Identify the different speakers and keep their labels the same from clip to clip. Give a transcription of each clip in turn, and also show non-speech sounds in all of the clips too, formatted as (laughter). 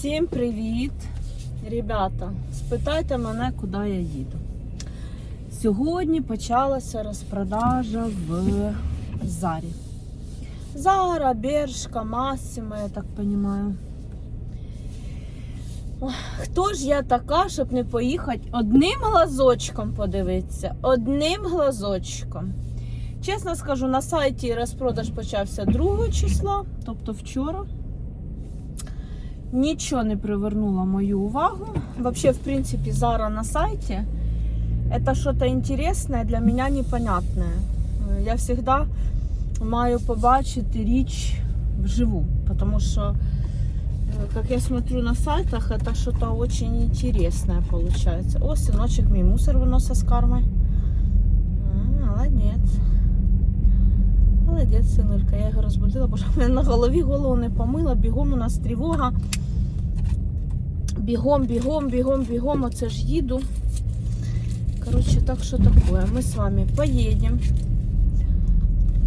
Speaker 1: Всім привіт! Ребята, спитайте мене, куди я їду. Сьогодні почалася розпродажа в Зарі. Зара, Бершка, Массимо, я так розумію. Хто ж я така, щоб не поїхати одним глазочком подивитися? Одним глазочком. Чесно скажу, на сайті розпродаж почався 2 числа, тобто вчора Нічого не привернуло мою увагу. Вообще, в принципе, Зара на сайте это что-то интересное, для меня непонятное. Я всегда маю побачити річ вживу, потому что, э, как я смотрю на сайтах, это что-то очень интересное получается. О, сыночек мій мусор виносить з карми. М, Молодець. Молодець, синулька, я його розбудила, бо ж (laughs) в мене на голові голову не помила, бігом у нас тривога. Бігом, бігом, бігом, бігом, оце ж їду. Коротше, так що таке. Ми з вами поїдемо,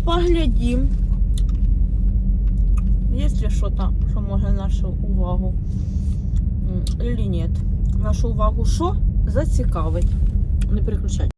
Speaker 1: поглядім. Є що там, що може нашу увагу или ні. Нашу увагу що зацікавить. Не переключай.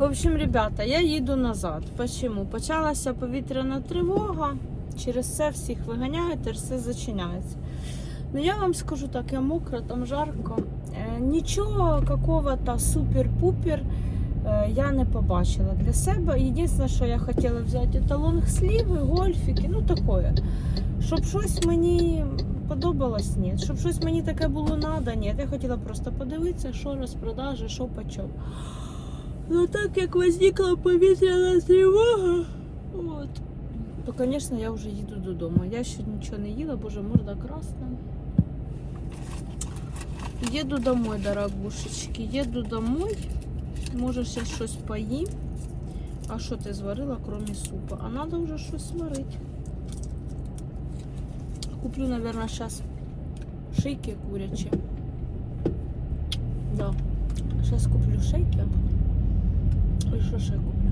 Speaker 1: В общем, ребята, я їду назад. Почему? Почалася повітряна тривога, через це всіх виганяють, і все зачиняється. Ну я вам скажу так, я мокра, там жарко. Е, Нічого какого-то супер-пупер е, я не побачила для себе. Єдине, що я хотіла взяти, це лонгсліви, гольфіки, ну таке. Щоб щось мені подобалось, ні. Щоб щось мені таке було надо, ні. Я хотіла просто подивитися, що розпродажі, що почем. Ну так як возникла повітряна тривога, от, то, звісно, я вже їду додому. Я ще нічого не їла, боже, морда красна. Їду домой, дорогушечки, їду домой. Може, ще щось поїм. А що ти зварила, крім супа? А треба вже щось сварити. Куплю, наверное, сейчас шейки курячие. Да. Сейчас куплю шейки. Что ще куплю?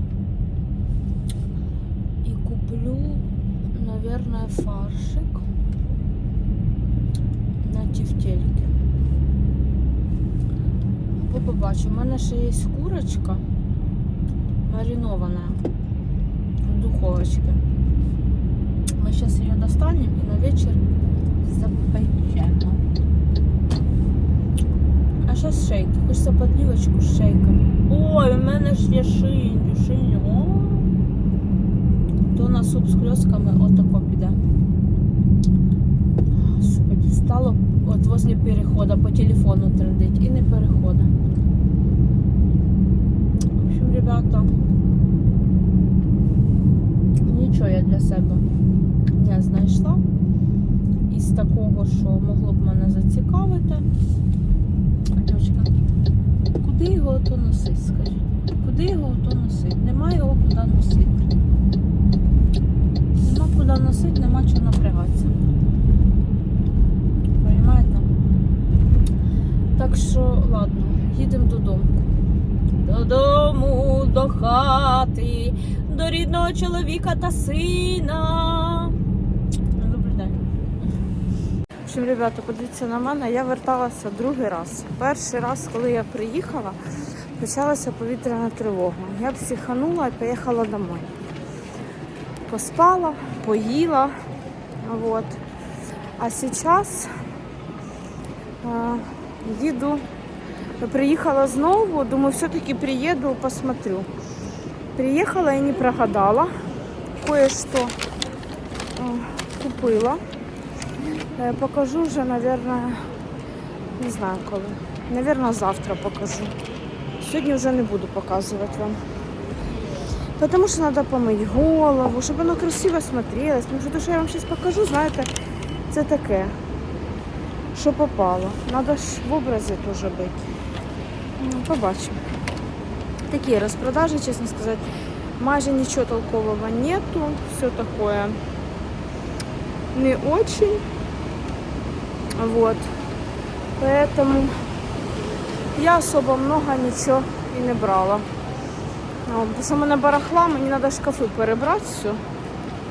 Speaker 1: И куплю, наверное, фаршик на тефтельки. Або побачу. У мене ще є курочка маринована в духовочке. Мы сейчас ее достанем и на вечер запечем. Сейчас шейки. Хочеться подливочку з шейками. Ой, у мене ж є шиню, шиню. О. То на суп з кльосками отако піде. Господи, стало от возле перехода по телефону трендить і не перехода. ребята. Нічого я для себе не знайшла. Із такого, що могло б мене зацікавити. Дівчинка, куди його ото носить, скажіть? Куди його ото носить? Нема його куди носити. Нема куди носити, нема чого напрягатися. Понимаєте? Так що, ладно, їдемо додому. Додому, до хати, до рідного чоловіка та сина. Добрий день. В ребята, подивіться на мене, я верталася другий раз. Перший раз, коли я приїхала, почалася повітряна тривога. Я психанула і поїхала домой. Поспала, поїла. Вот. А сейчас а, їду, приїхала знову, думаю, все-таки приеду, посмотрю. Приехала и не прогадала. Кое-что купила. Е, Покажу вже, наверное, не знаю коли. Наверное, завтра покажу. Сьогодні вже не буду показувати вам. Потому что надо помыть голову, щоб воно красиво смотрелось. Тому що те, що я вам зараз покажу, знаєте, це таке, що попало. Надо ж в образі теж бути. Ну, побачимо. Такі розпродажі, чесно сказати, майже нічого толкового нету. Все такое не очень. Вот. Поэтому я особо много нічого і не брала. А, Бо що в мене барахла, мені треба шкафи перебрати все.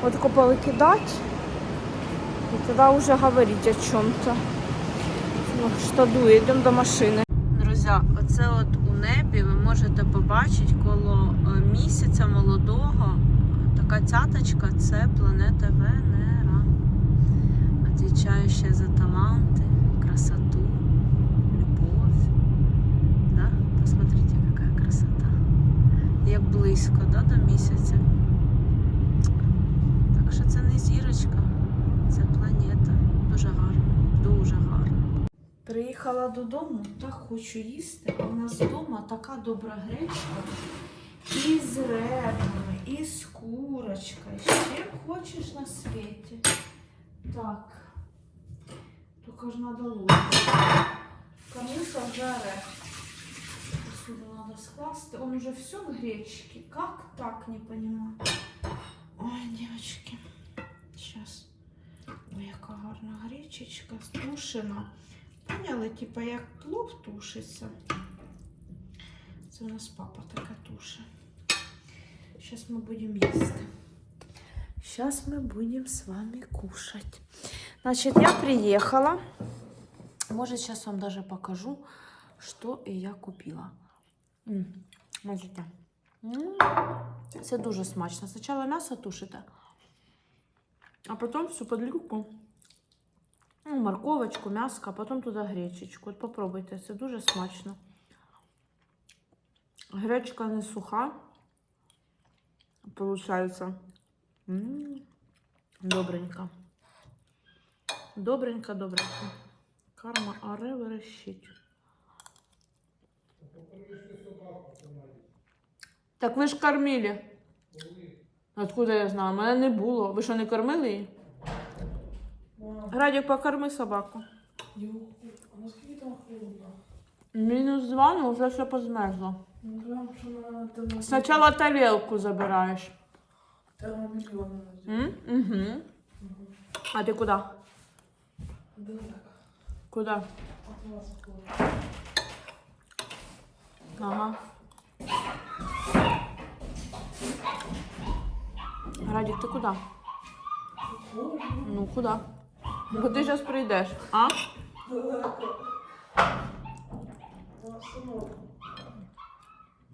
Speaker 1: От тако повикидати. І тоді вже говорити о чому-то. Ну, що йдемо до машини. Друзі, оце от у небі ви можете побачити коло е, місяця молодого. Така цяточка це планета Венера. Отвечающая за таланты, красоту, любовь. Да? Посмотрите, какая красота. Як близько да, до місяця. Так що це не зірочка, це планета. Дуже гарно, дуже гарно. Приїхала додому, так хочу їсти, а в нас вдома така добра гречка. І з ребрами, і з курочкою. Ще хочеш на світі. Так. Только ж надо ложку. Кому-то вже орех. Скласти. Он уже все в гречке. Как так, не понимаю. Ой, девочки. Сейчас. Ой, яка гарна гречечка тушена. Поняли, типа як плов тушиться. Це у нас папа таке туше. Сейчас мы будем есть. Сейчас мы будем с вами кушать. Значит, я приехала. Может, сейчас вам даже покажу, что я купила. Смотрите. Це дуже смачно. Спочатку м'ясо тушите, а потім всю подлівку. Ну, морковочку, м'яско, а потім туди гречечку. От попробуйте, це дуже смачно. Гречка не суха. Получається. Добренько. Добренько, добренько. Карма аре верещить. Так ви ж кормили. Откуда я знаю? Мене не було. Ви що не кормили її? Радік, покорми собаку.
Speaker 2: Наскільки там холодно?
Speaker 1: Мінус два, ну вже все позмерзло.
Speaker 2: Ну, прям, що на.
Speaker 1: Спочатку тарілку забираєш.
Speaker 2: Термобільйони
Speaker 1: М? Угу. А ти куди?
Speaker 2: Далеко.
Speaker 1: Куди?
Speaker 2: От вас.
Speaker 1: Ага. Радік, ти куди? Ну, куди? Бо ти зараз прийдеш, а?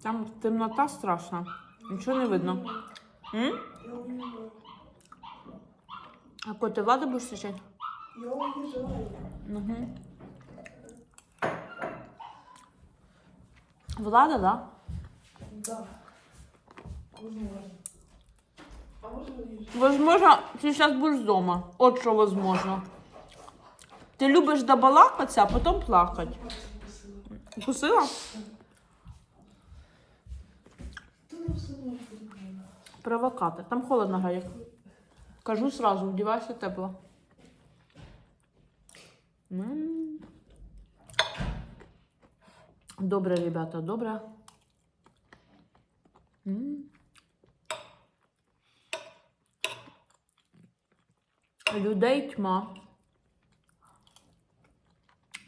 Speaker 1: Там темнота страшна. Нічого не видно. М? А кот, ти влади будеш зустрічати?
Speaker 2: Я уїжджаю.
Speaker 1: Угу. Влада, да?
Speaker 2: Да. Возможно.
Speaker 1: Ти зараз будеш вдома. От що возможно. Ти любиш добалакатися, а потім плакати. Кусила? Провокатор. Там холодно грає. Кажу сразу, вдівайся тепло. М. Добре, ребята, добре. М. Людей тьма.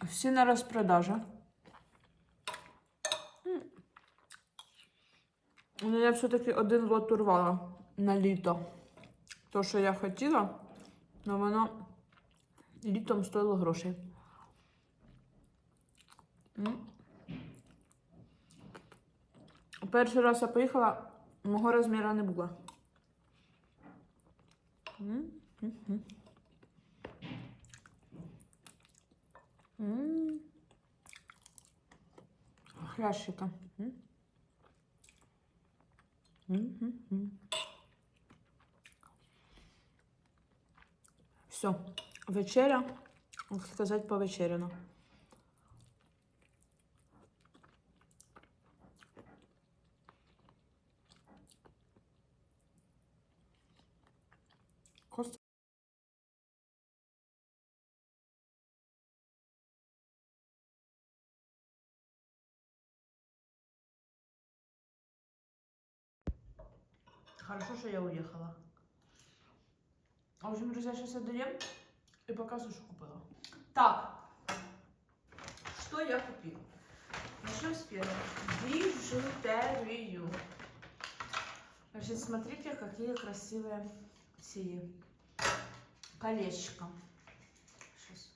Speaker 1: Всі на розпродажі. М. Ну, я все-таки один лот урвала на літо. То, що я хотіла, але воно літом стоїло грошей. Перший раз я поїхала, мого розміру не було. М, Мгм. Все, вечеря, як сказати, повечеряно. Хорошо, что я уехала. В общем, друзья, сейчас я доем и показываю, что купила. Так, что я купила? Начнем с первого. Бижутерию. Значит, смотрите, какие красивые эти колечко. Сейчас.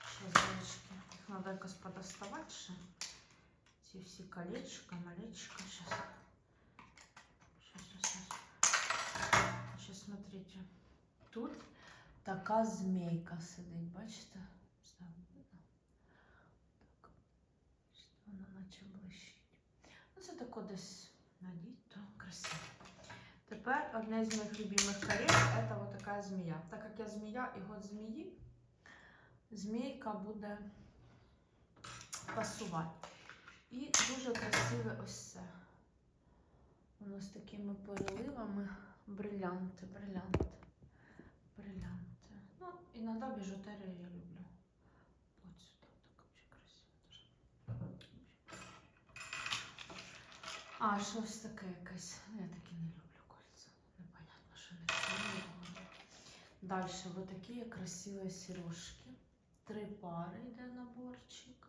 Speaker 1: Сейчас, девочки, их надо якось подоставать ще. Ці всі колечко, малечко. Сейчас, смотрите. Тут така змійка сидить, бачите? Так. Вона наче блищить. Ну, це тако десь надіть, то красиво. Тепер одне з моїх любимих колец це вот така змія. Так як я змія і год змії, змійка буде пасувати. І дуже красиве ось це. Воно з такими переливами. Брилянти, брилянти, брилянти. Ну, іноді біжутерію я люблю. От сюди, так дуже красиво. Дуже. А, щось таке якесь. Ну, я таке не люблю кольця. Непонятно, що не таке. Далі, вот такі красиві сережки. Три пари йде наборчик.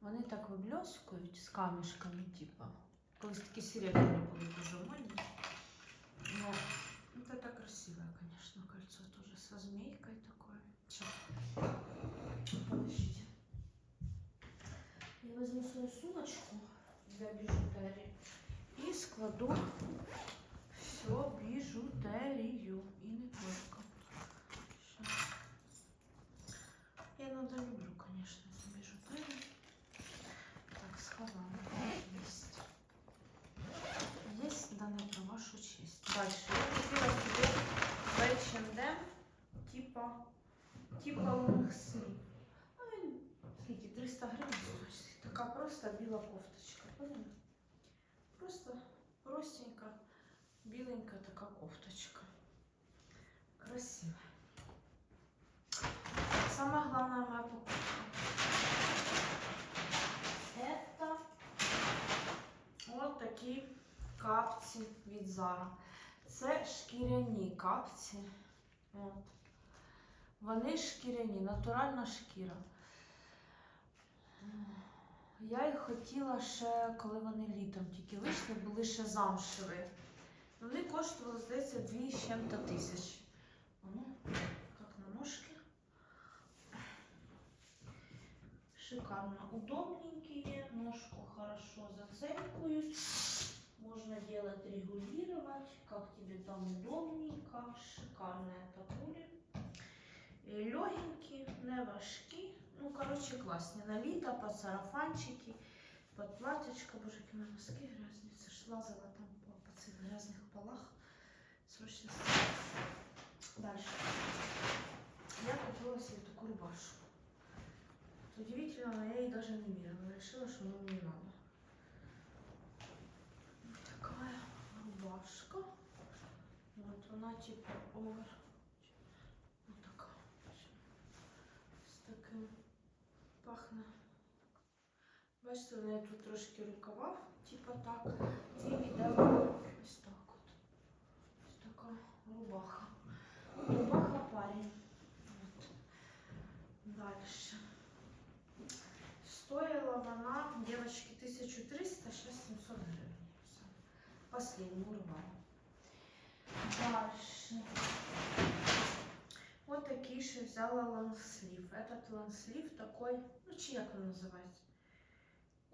Speaker 1: Вони так виблескують з камішками, типа. Колись такі серебряні були дуже модні. Ну, вот это красивое, конечно, кольцо тоже со змейкой такое. Сейчас. Подождите. Я возьму свою сумочку для бижутерии и складу все бижутерию. И не только. Типа лонг слив. Ну, скільки, 300 гривень. Така просто біла кофточка. Просто простенька, біленька така кофточка. Красиво. Самая главная моя покупка. Это вот такі капці від Zara. Це шкіряні капці. От. Вони шкіряні, натуральна шкіра. Я їх хотіла ще, коли вони літом тільки вийшли, були ще замшеві. Вони коштували, здається, 2 з чим-то тисяч. Воно як на ножки. Шикарно. Удобненькие, ножку хорошо зацепивают. Можно делать, регулировать, как тебе там удобненько. Шикарные тапули. Э, легенькі, не важкі. Ну, короче класні. На літо, під сарафанчики, под платьечко. Боже, какие на носки грязні. Це ж лазила там по, по цих грязних полах. Срочно. Дальше. Я купила себе такую рубашку. Удивительно, но я ей даже не мерила. Решила, что нам мне надо. Вот такая рубашка. Вот она типа over. Бачите, у неї тут трошки рукава, типу так. І йде ось так от. Ось така рубаха. Рубаха парень. От. Дальше. Стоила вона, девочки, 1300, сейчас 700 гривен. Всё. Последнюю урвала. Дальше. Вот такие же взяла лонслив. Этот лонслив такой, ну чи як він називається?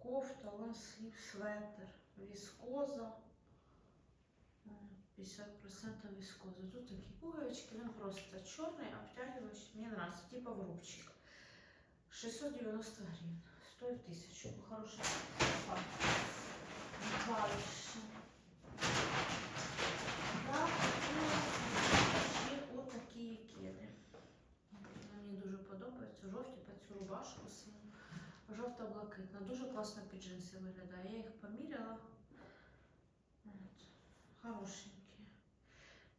Speaker 1: Кофта, лонслив, светр, вискоза. 50% вискоза. Тут такие пуговички, він просто черный, обтягивающий. Мне нравится, типа врубчик. 690 гривен. Стоит тысячу. Хороший. Дальше. класно під джинси виглядає. Я їх поміряла. От. Хорошенькі.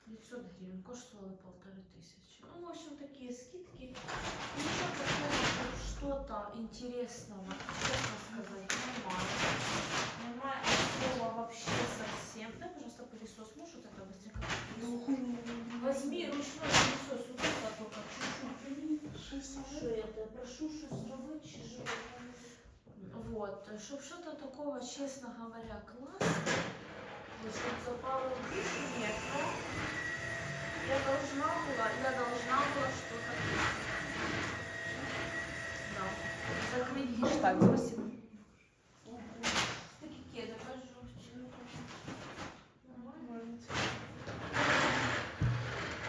Speaker 1: 900 гривен. Коштували полторы тысячи. Ну, в общем, такие скидки. Ничего такого, что что-то интересного, честно сказать, немає. Немає слова вообще совсем. Дай, пожалуйста, пылесос. Можешь вот это быстренько? Возьми ручной пылесос. Вот это только чуть-чуть. Що это? Прошу, що зробити, чи що? Вот, щоб что-то такого, честно говоря, классного, вот, чтоб запало в душу, нет, но я должна была, я должна была что-то Да. Закрыть гештальт, спасибо. Такие кеды, пожалуйста.
Speaker 2: Нормально.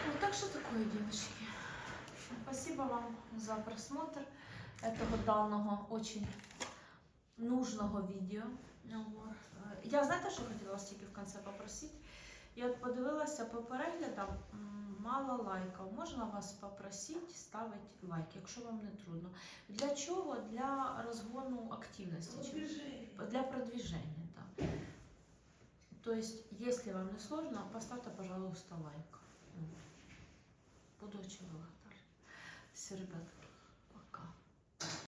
Speaker 1: Вот так что такое, девочки. Спасибо вам за просмотр этого данного очень нужного відео. Ну. Е, Я знаєте, що хотіла вас тільки в кінці попросити? Я от подивилася по переглядам, мало лайків. Можна вас попросити ставити лайк, якщо вам не трудно. Для чого? Для розгону активності. Для продвижения, да. То есть, если вам не сложно, поставьте, пожалуйста, лайк. Буду очень благодарна. Все, ребят,